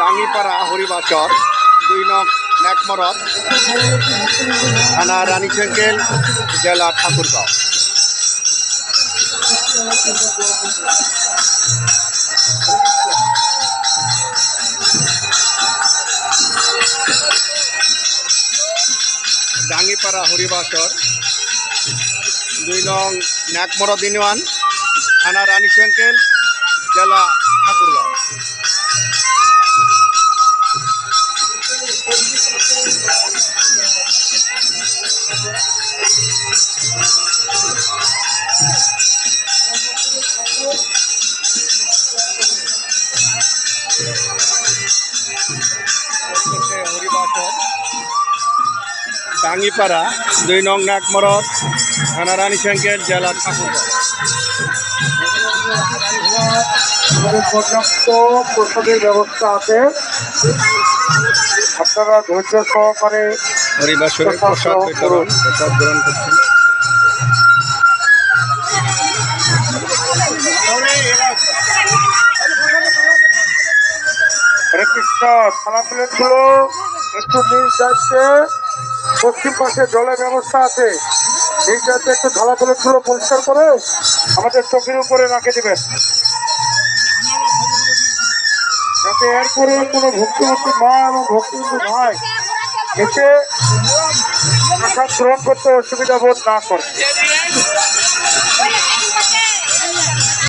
টাঙ্গিপাড়া হরিবাচর, দুই নং ন্যাকমরদ, থানা রানীশঙ্কেল জেলা ঠাকুরগাঁও। ডাঙ্গিপাড়া হরিবাসর দুই নং ন্যাকমরদ ইউনিয়ন, থানা রানীশঙ্কেল জেলা ঠাকুরগাঁও। হরিবাসর ডাঙ্গিপাড়া দুই নং নাকমরদ থানা রানীশঙ্কের জেলা ঠাকুরগাঁও। আমাদের পর্যাপ্ত প্রসাদের ব্যবস্থা আছে। আপনারা ধৈর্য সহকারে হরিবাসরের প্রসাদ বিতরণ প্রসাদ গ্রহণ করছেন। একটু যাচ্ছে, পশ্চিম পাশে জলের ব্যবস্থা আছে। নিজ যাচ্ছে, একটু থালা প্লেটগুলো পরিষ্কার করে, আমাদের চোখের উপরে রাখে দিবেন যাতে এরপরে কোনো ভক্তিবতী মা এবং ভক্তিবতী ভাই এসে প্রসাদ গ্রহণ করতে অসুবিধা বোধ না করে।